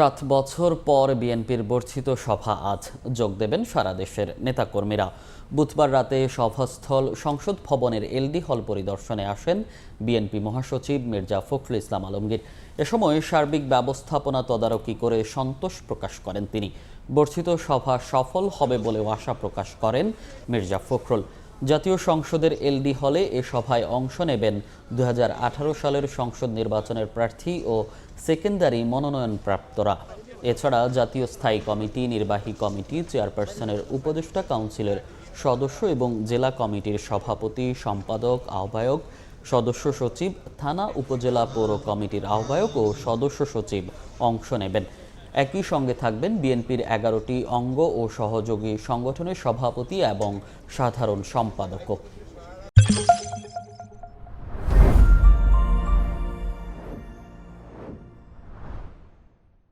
সাত বছর পর বিএনপির বর্ধিত সভা আজ যোগ দেবেন সারা দেশের নেতাকর্মীরা। বুধবার রাতে সভাস্থল সংসদ ভবনের এলডি হল পরিদর্শনে আসেন বিএনপি মহাসচিব মির্জা ফখরুল ইসলাম আলমগীর। এ সময় সার্বিক ব্যবস্থাপনা তদারকি করে সন্তোষ প্রকাশ করেন তিনি। বর্ধিত সভা সফল হবে বলেও আশা প্রকাশ করেন মির্জা ফখরুল। জাতীয় সংসদের এলডি হলে এ সভায় অংশ নেবেন দু হাজার আঠারো সালের সংসদ নির্বাচনের প্রার্থী ও সেকেন্ডারি মনোনয়নপ্রাপ্তরা। এছাড়া জাতীয় স্থায়ী কমিটি, নির্বাহী কমিটি, চেয়ারপারসনের উপদেষ্টা কাউন্সিলের সদস্য এবং জেলা কমিটির সভাপতি, সম্পাদক, আহ্বায়ক, সদস্য সচিব, থানা, উপজেলা পৌর কমিটির আহ্বায়ক ও সদস্য সচিব অংশ নেবেন। একই সঙ্গে থাকবেন বিএনপির এগারোটি অঙ্গ ও সহযোগী সংগঠনের সভাপতি এবং সাধারণ সম্পাদকও